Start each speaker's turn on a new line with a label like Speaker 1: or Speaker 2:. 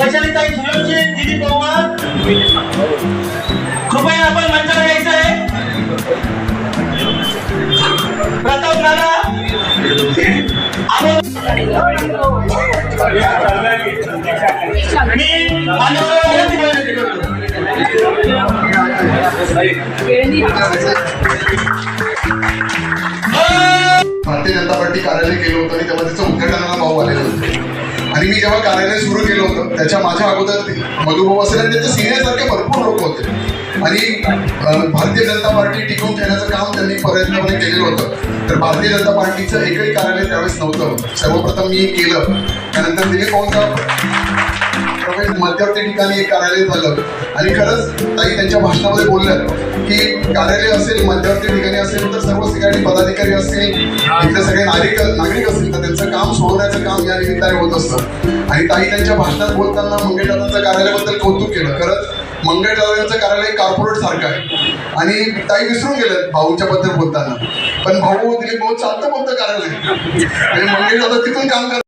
Speaker 1: वैशालीताई सूर्यवंशी दिदी पवार. कृपया आपण मंचावर यायचं आहे. प्रताप नाना मी मान्यवरांना
Speaker 2: भारतीय जनता पार्टी कार्यालय केलं होतं आणि तेव्हा त्याचं उद्घाटनाला भाऊ आलेलं होतं. मी जेव्हा कार्यालय सुरू केलं होतं त्याच्या माझ्या अगोदर ते मधुभाऊ असेल आणि त्याच्या सिनियर सारखे भरपूर लोक होते. आणि भारतीय जनता पार्टी टिकवून ठेवण्याचं काम त्यांनी प्रयत्नपणे केलेलं होतं. तर भारतीय जनता पार्टीचं एकही कार्यालय त्यावेळेस नव्हतं. सर्वप्रथम मी केलं. त्यानंतर तिने कोणता मध्यवर्ती ठिकाणी एक कार्यालय झालं. आणि खरंच ताई त्यांच्या भाषणामध्ये बोलल्या की कार्यालय असेल मध्यवर्ती ठिकाणी असेल तर सर्व ठिकाणी पदाधिकारी असतील इथले सगळे नागरिक नागरिक असतील. काम सोडवण्याचं काम या निमित्ताने होत असतं. आणि ताई त्यांच्या भाषणात बोलताना मंगेशदादांचं कार्यालयाबद्दल कौतुक केलं. खरंच मंगेशदादांचं कार्यालय कॉर्पोरेट सारखं आहे. आणि ताई विसरून गेलं भाऊच्या बद्दल बोलताना. पण भाऊ दिलीप भाऊ चालतं कोणतं कार्यालय? आणि मंगेशदादा तिथून काम करतात.